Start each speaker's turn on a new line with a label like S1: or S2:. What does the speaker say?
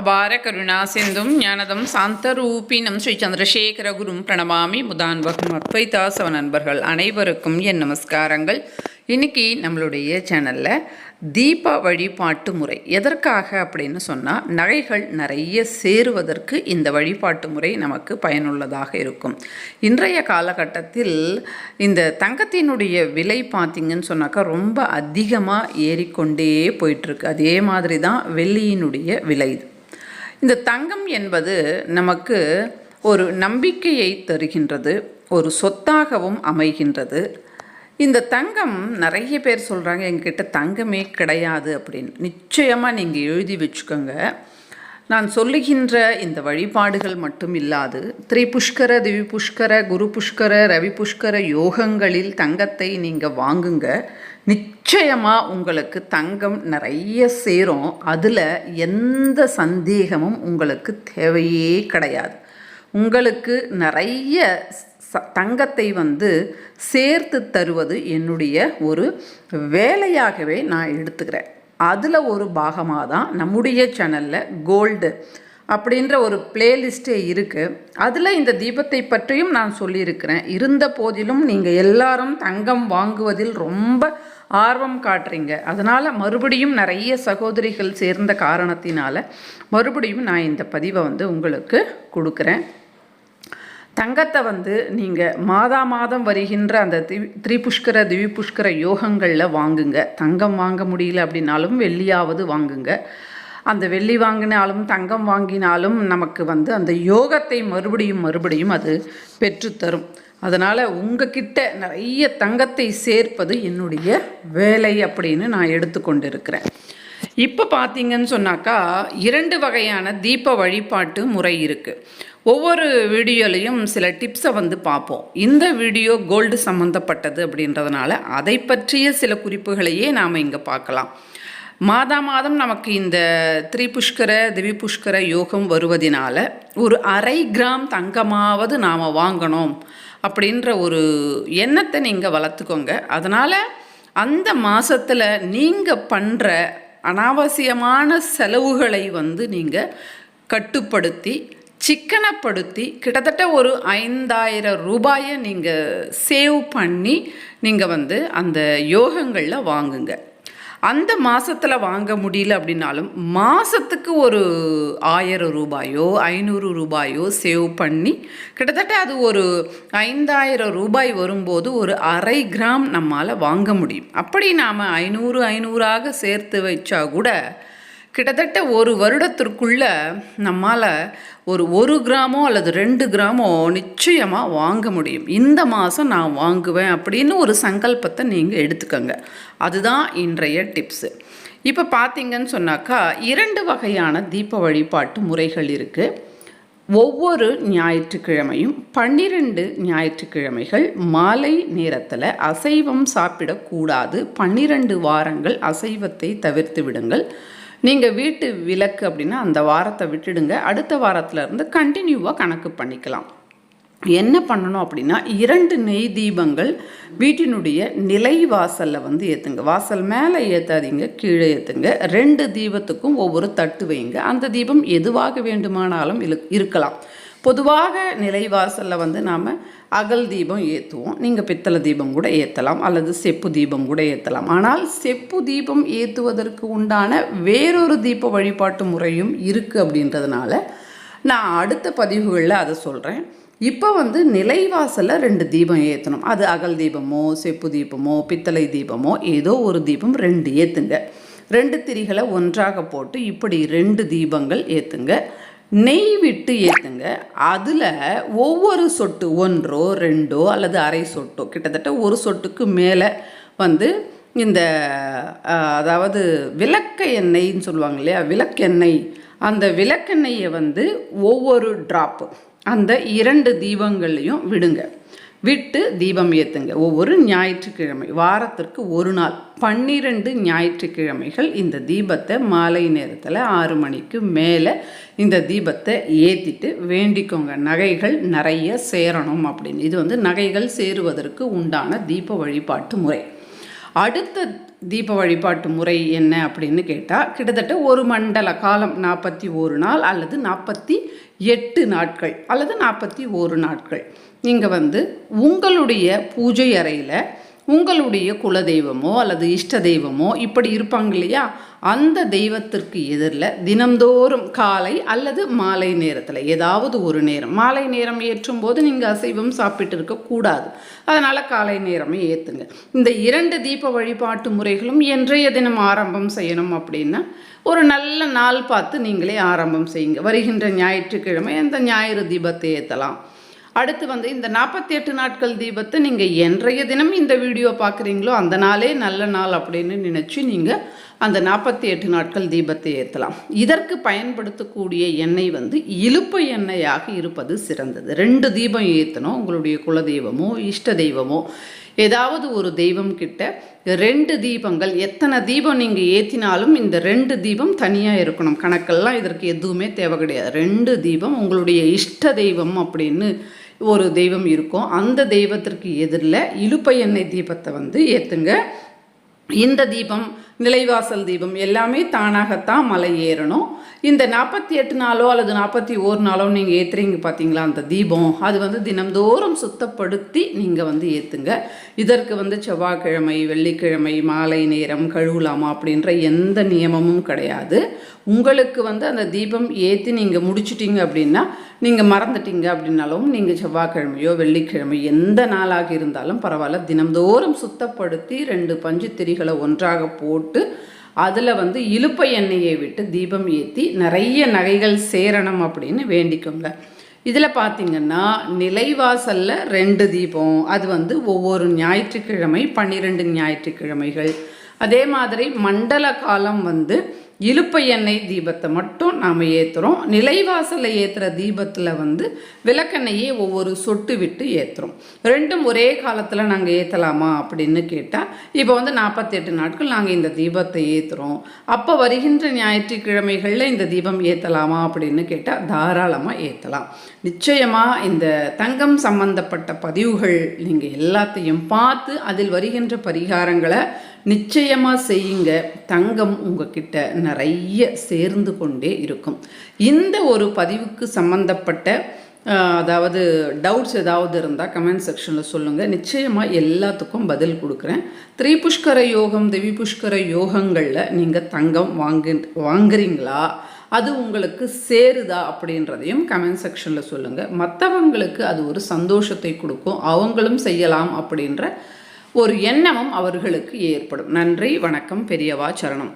S1: அபார கருணா சிந்தும் ஞானதம் சாந்தரூபினம் ஸ்ரீ சந்திரசேகர குரும் பிரணமாமி முதான்வகம் அத்வைதாசவ நண்பர்கள் அனைவருக்கும் என் நமஸ்காரங்கள். இன்னைக்கு நம்மளுடைய சேனலில் தீப வழிபாட்டு முறை. எதற்காக அப்படின்னு சொன்னால் நகைகள் நிறைய சேருவதற்கு இந்த வழிபாட்டு முறை நமக்கு பயனுள்ளதாக இருக்கும். இன்றைய காலகட்டத்தில் இந்த தங்கத்தினுடைய விலை பார்த்திங்கன்னு சொன்னாக்கா ரொம்ப அதிகமாக ஏறிக்கொண்டே போயிட்டுருக்கு அதே மாதிரி தான் வெள்ளியினுடைய விலை. இந்த தங்கம் என்பது நமக்கு ஒரு நம்பிக்கையை தருகின்றது ஒரு சொத்தாகவும் அமைகின்றது. இந்த தங்கம் நிறைய பேர் சொல்கிறாங்க எங்கிட்ட தங்கமே கிடையாது அப்படின்னு. நிச்சயமாக நீங்கள் எழுதி வச்சுக்கோங்க. நான் சொல்லுகின்ற இந்த வழிபாடுகள் மட்டும் இல்லாது திரிபுஷ்கர திவி புஷ்கர குரு புஷ்கர ரவி புஷ்கர யோகங்களில் தங்கத்தை நீங்கள் வாங்குங்க. நிச்சயமாக உங்களுக்கு தங்கம் நிறைய சேரும். அதில் எந்த சந்தேகமும் உங்களுக்கு தேவையே கிடையாது. உங்களுக்கு நிறைய தங்கத்தை வந்து சேர்த்து தருவது என்னுடைய ஒரு வேலையாகவே நான் எடுத்துக்கிறேன். அதில் ஒரு பாகமாக தான் நம்முடைய சேனலில் கோல்டு அப்படின்ற ஒரு பிளேலிஸ்ட்டே இருக்குது அதில் இந்த தீபத்தை பற்றியும் நான் சொல்லியிருக்கிறேன். இருந்த போதிலும் நீங்கள் எல்லாரும் தங்கம் வாங்குவதில் ரொம்ப ஆர்வம் காட்டுறீங்க. அதனால் மறுபடியும் நிறைய சகோதரிகள் சேர்ந்த காரணத்தினால மறுபடியும் நான் இந்த பதிவை வந்து உங்களுக்கு கொடுக்குறேன். தங்கத்தை வந்து நீங்கள் மாதா மாதம் வருகின்ற அந்த திவி திரிபுஷ்கர திவிபுஷ்கர யோகங்களில் வாங்குங்க. தங்கம் வாங்க முடியல அப்படின்னாலும் வெள்ளியாவது வாங்குங்க. அந்த வெள்ளி வாங்கினாலும் தங்கம் வாங்கினாலும் நமக்கு வந்து அந்த யோகத்தை மறுபடியும் மறுபடியும் அது பெற்றுத்தரும். அதனால் உங்ககிட்ட நிறைய தங்கத்தை சேர்ப்பது என்னுடைய வேலை அப்படின்னு நான் எடுத்துக்கொண்டு இருக்கிறேன் இப்போ பார்த்தீங்கன்னு சொன்னாக்கா இரண்டு வகையான தீப வழிபாட்டு முறை இருக்குது ஒவ்வொரு வீடியோலையும் சில டிப்ஸை வந்து பார்ப்போம். இந்த வீடியோ கோல்டு சம்மந்தப்பட்டது அப்படின்றதுனால அதை பற்றிய சில குறிப்புகளையே நாம் இங்கே பார்க்கலாம். மாதா மாதம் நமக்கு இந்த திரிபுஷ்கர திவிபுஷ்கர யோகம் வருவதினால ஒரு அரை கிராம் தங்கமாவது நாம் வாங்கணும். அப்படின்ற ஒரு எண்ணத்தை நீங்கள் வளர்த்துக்கோங்க. அதனால் அந்த மாதத்தில் நீங்கள் பண்ணுற அனாவசியமான செலவுகளை வந்து நீங்கள் கட்டுப்படுத்தி சிக்கனப்படுத்தி கிட்டத்தட்ட ஒரு ஐந்தாயிரம் ரூபாயை நீங்கள் சேவ் பண்ணி நீங்கள் வந்து அந்த யோகங்களில் வாங்குங்க. அந்த மாதத்தில் வாங்க முடியல அப்படின்னாலும் மாதத்துக்கு ஒரு ஆயிரம் ரூபாயோ ஐநூறு ரூபாயோ சேவ் பண்ணி கிட்டத்தட்ட அது ஒரு ஐந்தாயிரம் ரூபாய் வரும்போது ஒரு அரை கிராம் நம்மால் வாங்க முடியும். அப்படி நாம் ஐநூறு ஐநூறாக சேர்த்து வச்சா கூட கிட்டத்தட்ட ஒரு வருடத்திற்குள்ள நம்மால் ஒரு ஒரு கிராமோ அல்லது ரெண்டு கிராமோ நிச்சயமாக வாங்க முடியும். இந்த மாதம் நான் வாங்குவேன் அப்படின்னு ஒரு சங்கல்பத்தை நீங்கள் எடுத்துக்கோங்க. அதுதான் இன்றைய டிப்ஸு. இப்போ பார்த்தீங்கன்னு சொன்னாக்கா இரண்டு வகையான தீப வழிபாட்டு முறைகள் இருக்குது ஒவ்வொரு ஞாயிற்றுக்கிழமையும் பன்னிரண்டு ஞாயிற்றுக்கிழமைகள் மாலை நேரத்தில் அசைவம் சாப்பிடக்கூடாது. பன்னிரண்டு வாரங்கள் அசைவத்தை தவிர்த்து விடுங்கள். நீங்கள் வீட்டு விலக்கு அப்படின்னா அந்த வாரத்தை விட்டுடுங்க. அடுத்த வாரத்துல இருந்து கண்டினியூவாக கணக்கு பண்ணிக்கலாம். என்ன பண்ணணும் அப்படின்னா இரண்டு நெய் தீபங்கள் வீட்டினுடைய நிலை வாசலில் வந்து ஏற்றுங்க வாசல் மேலே ஏற்றாதீங்க கீழே ஏற்றுங்க ரெண்டு தீபத்துக்கும் ஒவ்வொரு தட்டு வைங்க. அந்த தீபம் எதுவாக வேண்டுமானாலும் இருக்கலாம். பொதுவாக நிலைவாசலில் வந்து நாம் அகல் தீபம் ஏற்றுவோம் நீங்கள் பித்தளை தீபம் கூட ஏற்றலாம் அல்லது செப்பு தீபம் கூட ஏற்றலாம் ஆனால் செப்பு தீபம் ஏற்றுவதற்கு உண்டான வேறொரு தீப வழிபாட்டு முறையும் இருக்குது அப்படின்றதுனால நான் அடுத்த பதிவுகளில் அதை சொல்கிறேன் இப்போ வந்து நிலைவாசலில் ரெண்டு தீபம் ஏற்றணும் அது அகல் தீபமோ செப்பு தீபமோ பித்தளை தீபமோ ஏதோ ஒரு தீபம் ரெண்டு ஏற்றுங்க ரெண்டு திரிகளை ஒன்றாக போட்டு இப்படி ரெண்டு தீபங்கள் ஏற்றுங்க நெய் விட்டு ஏற்றுங்க அதில் ஒவ்வொரு சொட்டு ஒன்றோ ரெண்டோ அல்லது அரை சொட்டோ கிட்டத்தட்ட ஒரு சொட்டுக்கு மேலே வந்து இந்த அதாவது விளக்க எண்ணெய்ன்னு சொல்லுவாங்க இல்லையா? விளக்கெண்ணெய். அந்த விளக்கெண்ணெயை வந்து ஒவ்வொரு ட்ராப்பு அந்த இரண்டு தீபங்கள்லையும் விடுங்க. விட்டு தீபம் ஏற்றுங்க ஒவ்வொரு ஞாயிற்றுக்கிழமை வாரத்திற்கு ஒரு நாள் பன்னிரண்டு ஞாயிற்றுக்கிழமைகள் இந்த தீபத்தை மாலை நேரத்தில் ஆறு மணிக்கு மேலே இந்த தீபத்தை ஏற்றிட்டு வேண்டிக்கோங்க. நகைகள் நிறைய சேரணும் அப்படின்னு. இது வந்து நகைகள் சேருவதற்கு உண்டான தீப வழிபாட்டு முறை. அடுத்த தீப வழிபாட்டு முறை என்ன அப்படின்னு கேட்டால் கிட்டத்தட்ட ஒரு மண்டல காலம் நாற்பத்தி ஒரு நாள் அல்லது நாற்பத்தி எட்டு நாட்கள் அல்லது நாற்பத்தி ஒரு நாட்கள். நீங்கள் வந்து உங்களுடைய பூஜை அறையில் உங்களுடைய குல தெய்வமோ அல்லது இஷ்ட தெய்வமோ இப்படி இருப்பாங்க இல்லையா? அந்த தெய்வத்திற்கு எதிரில் தினந்தோறும் காலை அல்லது மாலை நேரத்தில் ஏதாவது ஒரு நேரம். மாலை நேரம் ஏற்றும் போது நீங்கள் அசைவம் சாப்பிட்டு இருக்கக்கூடாது அதனால் காலை நேரமே ஏற்றுங்க இந்த இரண்டு தீப வழிபாட்டு முறைகளும் என்றைய தினம் ஆரம்பம் செய்யணும் அப்படின்னா ஒரு நல்ல நாள் பார்த்து நீங்களே ஆரம்பம் செய்யுங்க. வருகின்ற ஞாயிற்றுக்கிழமை அந்த ஞாயிறு தீபத்தை ஏற்றலாம் அடுத்து வந்து இந்த நாற்பத்தி எட்டு நாட்கள் தீபத்தை நீங்கள் என்றைய தினம் இந்த வீடியோ பார்க்குறீங்களோ அந்த நாளே நல்ல நாள் அப்படின்னு நினச்சி நீங்கள் அந்த நாற்பத்தி எட்டு நாட்கள் தீபத்தை ஏற்றலாம் இதற்கு பயன்படுத்தக்கூடிய எண்ணெய் வந்து இழுப்பு எண்ணெயாக இருப்பது சிறந்தது. ரெண்டு தீபம் ஏற்றணும் உங்களுடைய குலதெய்வமோ இஷ்ட தெய்வமோ ஏதாவது ஒரு தெய்வம் கிட்ட ரெண்டு தீபங்கள் எத்தனை தீபம் நீங்கள் ஏற்றினாலும் இந்த ரெண்டு தீபம் தனியாக இருக்கணும். கணக்கெல்லாம் இதற்கு எதுவுமே தேவை கிடையாது. ரெண்டு தீபம் உங்களுடைய இஷ்ட தெய்வம் அப்படின்னு ஒரு தெய்வம் இருக்கும். அந்த தெய்வத்திற்கு எதிரில் இழுப்பை எண்ணெய் தீபத்தை வந்து ஏற்றுங்க இந்த தீபம் நிலைவாசல் தீபம் எல்லாமே தானாகத்தான் மலை ஏறணும். இந்த நாற்பத்தி எட்டு நாளோ அல்லது நாற்பத்தி ஓரு நாளோ நீங்கள் ஏற்றுறீங்க பார்த்தீங்களா அந்த தீபம் அது வந்து தினம்தோறும் சுத்தப்படுத்தி நீங்கள் வந்து ஏற்றுங்க இதற்கு வந்து செவ்வாய்க்கிழமை வெள்ளிக்கிழமை மாலை நேரம் கழுவலாமா அப்படின்ற எந்த நியமமும் கிடையாது. உங்களுக்கு வந்து அந்த தீபம் ஏற்றி நீங்கள் முடிச்சிட்டிங்க அப்படின்னா நீங்கள் மறந்துட்டீங்க அப்படின்னாலும் நீங்கள் செவ்வாய்க்கிழமையோ வெள்ளிக்கிழமை எந்த நாளாக இருந்தாலும் பரவாயில்ல. தினம்தோறும் சுத்தப்படுத்தி ரெண்டு பஞ்சு திரிகளை ஒன்றாக போட்டு அதில் வந்து இழுப்பை எண்ணெயை விட்டு தீபம் ஏற்றி நிறைய நகைகள் சேரணும் அப்படின்னு வேண்டிக்கோங்க இதில் பார்த்தீங்கன்னா நிலைவாசலில் ரெண்டு தீபம் அது வந்து ஒவ்வொரு ஞாயிற்றுக்கிழமை பன்னிரெண்டு ஞாயிற்றுக்கிழமைகள். அதே மாதிரி மண்டல காலம் வந்து இழுப்பை எண்ணெய் தீபத்தை மட்டும் நாம் ஏற்றுறோம் நிலைவாசலில் ஏற்றுற தீபத்தில் வந்து விளக்கெண்ணெயே ஒவ்வொரு சொட்டு விட்டு ஏற்றுறோம் ரெண்டும் ஒரே காலத்தில் நாங்கள் ஏற்றலாமா அப்படின்னு கேட்டால் இப்போ வந்து நாற்பத்தெட்டு நாட்கள் நாங்கள் இந்த தீபத்தை ஏற்றுறோம் அப்போ வருகின்ற ஞாயிற்றுக்கிழமைகளில் இந்த தீபம் ஏற்றலாமா அப்படின்னு கேட்டால் தாராளமாக ஏற்றலாம் நிச்சயமாக இந்த தங்கம் சம்பந்தப்பட்ட பதிவுகள் நீங்கள் எல்லாத்தையும் பார்த்து அதில் வருகின்ற பரிகாரங்களை நிச்சயமாக செய்யுங்க. தங்கம் உங்ககிட்ட நிறைய சேர்ந்து கொண்டே இருக்கும். இந்த ஒரு பதிவுக்கு சம்மந்தப்பட்ட அதாவது டவுட்ஸ் ஏதாவது இருந்தால் கமெண்ட் செக்ஷனில் சொல்லுங்கள் நிச்சயமாக எல்லாத்துக்கும் பதில் கொடுக்குறேன். த்ரீ புஷ்கர யோகம் தேவி புஷ்கர யோகங்களில் நீங்கள் தங்கம் வாங்கு வாங்குறீங்களா? அது உங்களுக்கு சேருதா அப்படின்றதையும் கமெண்ட் செக்ஷனில் சொல்லுங்கள் மற்றவங்களுக்கு அது ஒரு சந்தோஷத்தை கொடுக்கும். அவங்களும் செய்யலாம் அப்படின்ற ஒரு எண்ணமும் அவர்களுக்கு ஏற்படும். நன்றி வணக்கம் பெரியவா சரணம்.